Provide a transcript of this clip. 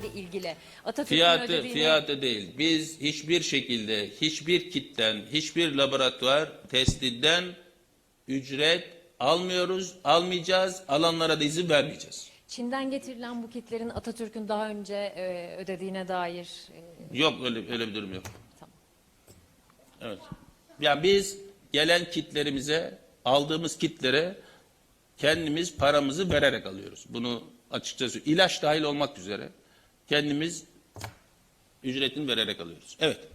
testiyle ilgili. Atatürk'ün Fiyatı, ödediğini... fiyatı değil. Biz hiçbir şekilde, hiçbir kitten, hiçbir laboratuvar testinden ücret almıyoruz, almayacağız, alanlara da izin vermeyeceğiz. Çin'den getirilen bu kitlerin Atatürk'ün daha önce e, ödediğine dair e, Yok öyle öyle bir durum yok. Tamam. Evet. Yani biz gelen kitlerimize, aldığımız kitlere kendimiz paramızı vererek alıyoruz. Bunu açıkçası ilaç dahil olmak üzere kendimiz ücretini vererek alıyoruz. Evet.